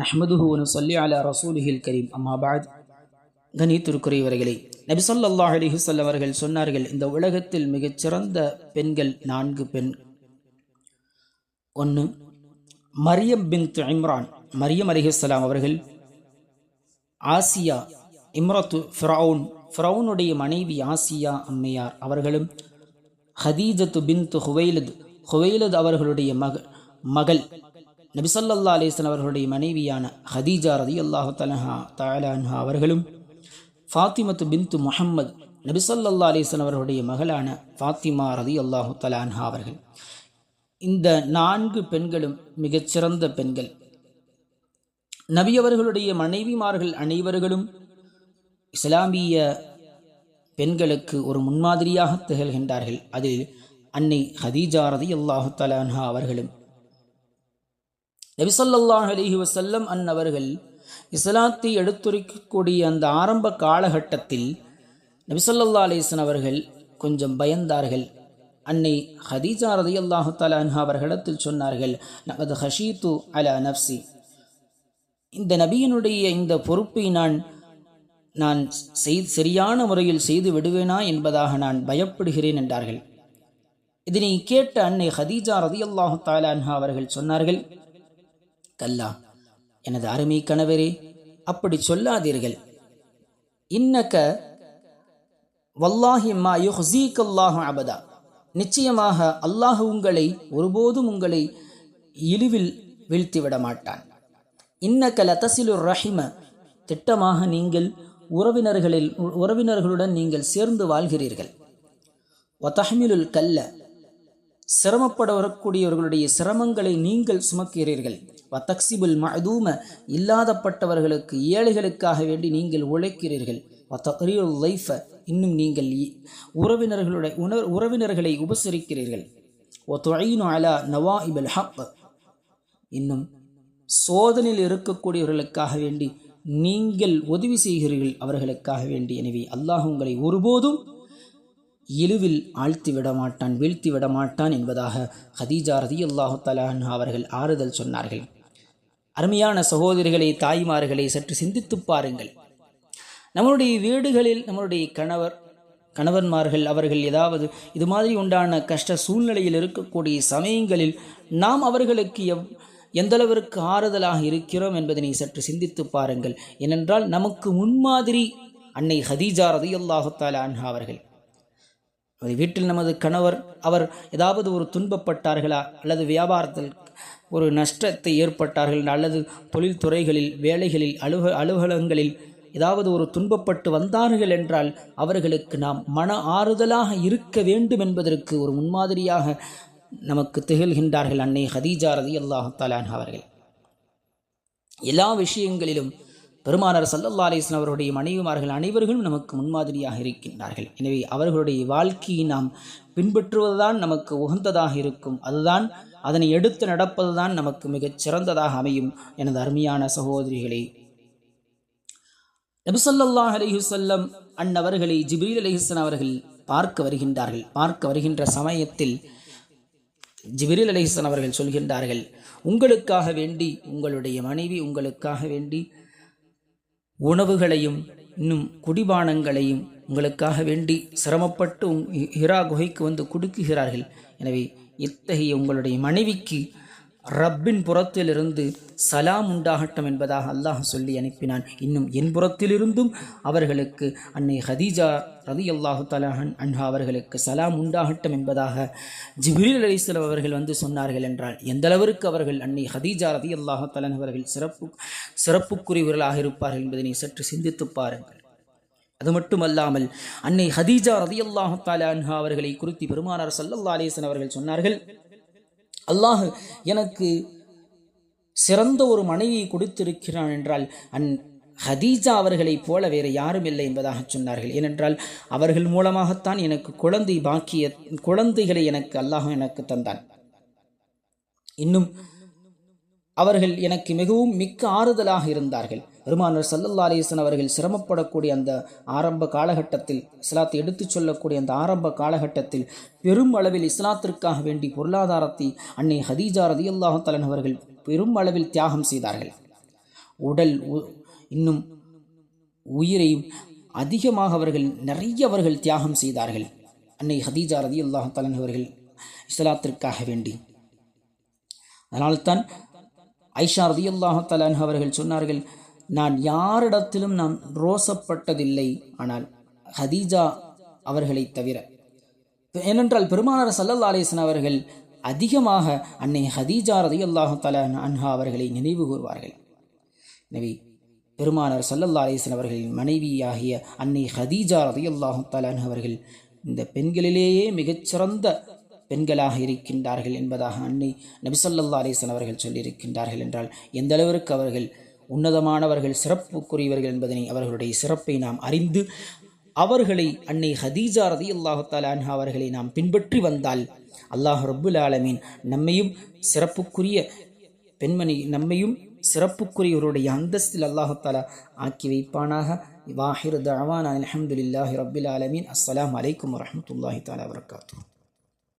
நஹ்மதுஹு சொல்லி அலா ரசூலிஹில் கரீம். அம்மாபாத் கனி கணித்திருக்குரியவர்களே நபி ஸல்லல்லாஹு அவர்கள் சொன்னார்கள் இந்த உலகத்தில் மிகச்சிறந்த பெண்கள் நான்கு பெண். ஒன்று மரியம் பின் இம்ரான். மரியம் அலிஹுசலாம் அவர்கள் ஆசியா இம்ரத்து ஃப்ரௌன் ஃப்ரௌனுடைய மனைவி ஆசியா அம்மையார் அவர்களும் ஹதீஜத்து பின் ஹுவைலத். ஹுவைலத் அவர்களுடைய மக மகள். நபிசல்லா அலிஸ்லாம் அவர்களுடைய மனைவியான ஹதீஜா ரதி அல்லாஹு தலஹா தலஹா அவர்களும் ஃபாத்திமத்து பின்து முஹம்மது நபிசல்லா அலிஸ்லாம் அவர்களுடைய மகளான ஃபாத்திமா ரதி அல்லாஹு தலான்ஹா அவர்கள். இந்த நான்கு பெண்களும் மிகச்சிறந்த பெண்கள். நபி அவர்களுடைய மனைவிமார்கள் அனைவர்களும் இஸ்லாமிய பெண்களுக்கு ஒரு முன்மாதிரியாக திகழ்கின்றார்கள். அதில் அன்னை ஹதீஜா ரதி அல்லாஹு தலான்ஹா அவர்களும் நபிசல்லாஹ் அலிஹி வசல்லம் அன்னவர்கள் இஸ்லாத்தை எடுத்துரைக்கக்கூடிய அந்த ஆரம்ப காலகட்டத்தில் நபிசல்லா அலிசன் அவர்கள் கொஞ்சம் பயந்தார்கள். அன்னை ஹதீஜா ரதி அல்லாஹு தலான்ஹா அவர்களிடத்தில் சொன்னார்கள் நமது ஹஷீத்து அலா நப்சி இந்த நபியினுடைய இந்த பொறுப்பை நான் நான் செய் சரியான முறையில் செய்து விடுவேனா என்பதாக நான் பயப்படுகிறேன் என்றார்கள். இதனை கேட்ட அன்னை ஹதீஜா ரதி அல்லாஹு தாலான்ஹா அவர்கள் சொன்னார்கள் கல்லா எனது அருமை கணவரே அப்படி சொல்லாதீர்கள். இன்னக்க வல்லாஹி மா யுஹ்சீக்கல்லாஹு அபதா. நிச்சயமாக அல்லாஹ் உங்களை ஒருபோதும் உங்களை இழிவில் வீழ்த்திவிட மாட்டான். இன்னக்க லதசிலுர் ரஹிம. திட்டமாக நீங்கள் உறவினர்களில் உறவினர்களுடன் நீங்கள் சேர்ந்து வாழ்கிறீர்கள். ஒத்தஹமிலுல் கல்ல. சிரமப்பட வரக்கூடியவர்களுடைய சிரமங்களை நீங்கள் சுமக்கிறீர்கள். வத்தக்சிபுல் மதூம இல்லாதப்பட்டவர்களுக்கு ஏழைகளுக்காக வேண்டி நீங்கள் உழைக்கிறீர்கள். வத்தரீல் லைஃப இன்னும் நீங்கள் உறவினர்களுடைய உணர் உறவினர்களை உபசரிக்கிறீர்கள். ஒத்துழைனு அலா நவா இபல் ஹப் இன்னும் சோதனையில் இருக்கக்கூடியவர்களுக்காக வேண்டி நீங்கள் உதவி செய்கிறீர்கள். அவர்களுக்காக வேண்டி எனவே அல்லாஹ் உங்களை ஒருபோதும் இழுவில் ஆழ்த்தி விடமாட்டான் வீழ்த்தி விடமாட்டான் என்பதாக ஹதீஜா ரதி அல்லாஹு தலான் அவர்கள் ஆறுதல் சொன்னார்கள். அருமையான சகோதரிகளை தாய்மார்களை சற்று சிந்தித்து பாருங்கள். நம்மளுடைய வீடுகளில் நம்மளுடைய கணவர் கணவன்மார்கள் அவர்கள் ஏதாவது இது மாதிரி உண்டான கஷ்ட சூழ்நிலையில் இருக்கக்கூடிய சமயங்களில் நாம் அவர்களுக்கு எவ் எந்தளவிற்கு ஆறுதலாக இருக்கிறோம் என்பதனை சற்று சிந்தித்து பாருங்கள். ஏனென்றால் நமக்கு முன்மாதிரி அன்னை ஹதீஜா தாலா அன்ஹா அவர்கள். வீட்டில் நமது கணவர் அவர் ஏதாவது ஒரு துன்பப்பட்டார்களா? அல்லது வியாபாரத்தில் ஒரு நஷ்டத்தை ஏற்பட்டார்கள் அல்லது தொழில்துறைகளில் வேலைகளில் அலுவ அலுவலகங்களில் ஏதாவது ஒரு துன்பப்பட்டு வந்தார்கள் என்றால் அவர்களுக்கு நாம் மன ஆறுதலாக இருக்க வேண்டும் என்பதற்கு ஒரு முன்மாதிரியாக நமக்கு திகழ்கின்றார்கள் அன்னை ஹதீஜா ரதி அவர்கள். எல்லா விஷயங்களிலும் பெருமானார் சல்லல்லா அலிஸ்லாம் அவருடைய மனைவிமார்கள் அனைவர்களும் நமக்கு முன்மாதிரியாக இருக்கின்றார்கள். எனவே அவர்களுடைய வாழ்க்கையை நாம் பின்பற்றுவதுதான் நமக்கு உகந்ததாக இருக்கும். அதுதான் அதனை எடுத்து நடப்பதுதான் நமக்கு மிகச் சிறந்ததாக அமையும். எனது அருமையான சகோதரிகளே நபிசல்லாஹ் அலிஹுசல்லம் அன்னவர்களை ஜிப்ரீல் அலிஹுசன் அவர்கள் பார்க்க வருகின்றார்கள். பார்க்க வருகின்ற சமயத்தில் ஜிபிரில் அலிஹசன் அவர்கள் சொல்கின்றார்கள் உங்களுக்காக வேண்டி உங்களுடைய மனைவி உங்களுக்காக வேண்டி உணவுகளையும் இன்னும் குடிபானங்களையும் உங்களுக்காக வேண்டி சிரமப்பட்டு ஹிரா குகைக்கு வந்து கொடுக்குகிறார்கள். எனவே இத்தகைய உங்களுடைய மனைவிக்கு ரப்பின் புறத்திலிருந்து சலாம் உண்டாகட்டும் என்பதாக அல்லாஹ் சொல்லி அனுப்பினான். இன்னும் என் புறத்திலிருந்தும் அவர்களுக்கு அன்னை ஹதீஜா ரதி அல்லாஹு தலாஹன் அன்ஹா அவர்களுக்கு சலாம் உண்டாகட்டும் என்பதாக ஜிபிரில் அலிஸ்லாம் அவர்கள் வந்து சொன்னார்கள் என்றால் எந்த அளவிற்கு அவர்கள் அன்னை ஹதீஜா ரதி அல்லாஹு தலன் அவர்கள் சிறப்பு சிறப்புக்குரியவர்களாக இருப்பார்கள் என்பதனை சற்று சிந்தித்து பாருங்கள். அது மட்டுமல்லாமல் அன்னை ஹதீஜா ரதி அல்லாஹு தாலா அன்ஹா அவர்களை குறித்து பெருமானார் சல்லல்லா அலிசன் அவர்கள் சொன்னார்கள் அல்லாஹ் எனக்கு சிறந்த ஒரு மனைவியை கொடுத்திருக்கிறான் என்றால் அன் ஹதீஜா அவர்களைப் போல வேறு யாரும் இல்லை என்பதாக சொன்னார்கள். ஏனென்றால் அவர்கள் மூலமாகத்தான் எனக்கு குழந்தை பாக்கிய குழந்தைகளை எனக்கு அல்லாஹ் எனக்கு தந்தான். இன்னும் அவர்கள் எனக்கு மிகவும் மிக்க ஆறுதலாக இருந்தார்கள். பெருமானர் சல்லல்லா அலிசன் அவர்கள் சிரமப்படக்கூடிய அந்த ஆரம்ப காலகட்டத்தில் இஸ்லாத்தை எடுத்துச் சொல்லக்கூடிய அந்த ஆரம்ப காலகட்டத்தில் பெரும் அளவில் இஸ்லாத்திற்காக வேண்டி பொருளாதாரத்தை அன்னை ஹதீஜா ரதி அல்லாஹலன் அவர்கள் பெரும் அளவில் தியாகம் செய்தார்கள். உடல் உ- இன்னும் உயிரையும் அதிகமாக அவர்கள் நிறைய அவர்கள் தியாகம் செய்தார்கள். அன்னை ஹதீஜா ரதி அல்லாஹ் அவர்கள் இஸ்லாத்திற்காக வேண்டி. அதனால்தான் ஐஷா ரதி அல்லாஹ் அவர்கள் சொன்னார்கள் நான் யாரிடத்திலும் நான் ரோசப்பட்டதில்லை. ஆனால் ஹதீஜா அவர்களை தவிர. ஏனென்றால் பெருமானார் சல்லல்லா அலிஸ்லாம் அவர்கள் அதிகமாக அன்னை ஹதீஜா ரதி அல்லாஹு அன்ஹா அவர்களை நினைவு கூறுவார்கள் எனவே பெருமானார் சல்லல்லா அலிஸ்லாம் அவர்களின் மனைவியாகிய அன்னை ஹதீஜா ரதி அல்லாஹு அவர்கள் இந்த பெண்களிலேயே மிகச்சிறந்த பெண்களாக இருக்கின்றார்கள் என்பதாக அன்னை நபிசல்லா அலிஸ்லாம் அவர்கள் சொல்லியிருக்கின்றார்கள் என்றால் எந்த அளவிற்கு அவர்கள் உன்னதமானவர்கள் சிறப்புக்குரியவர்கள் என்பதனை அவர்களுடைய சிறப்பை நாம் அறிந்து அவர்களை அன்னை ஹதீஜா ரதி அல்லாஹு அன்ஹா அவர்களை நாம் பின்பற்றி வந்தால் அல்லாஹ் ரபுல் ஆலமீன் நம்மையும் சிறப்புக்குரிய பெண்மணி நம்மையும் சிறப்புக்குரியவருடைய அந்தஸ்தில் அல்லாஹு தாலா ஆக்கி வைப்பானாக. வாஹிர் தவான் அலமதுல்லாஹி ரபுல் ஆலமீன். அஸ்லாம் வலைக்கம் வரமத்துல்லாஹி தாலா வரகாத்தூ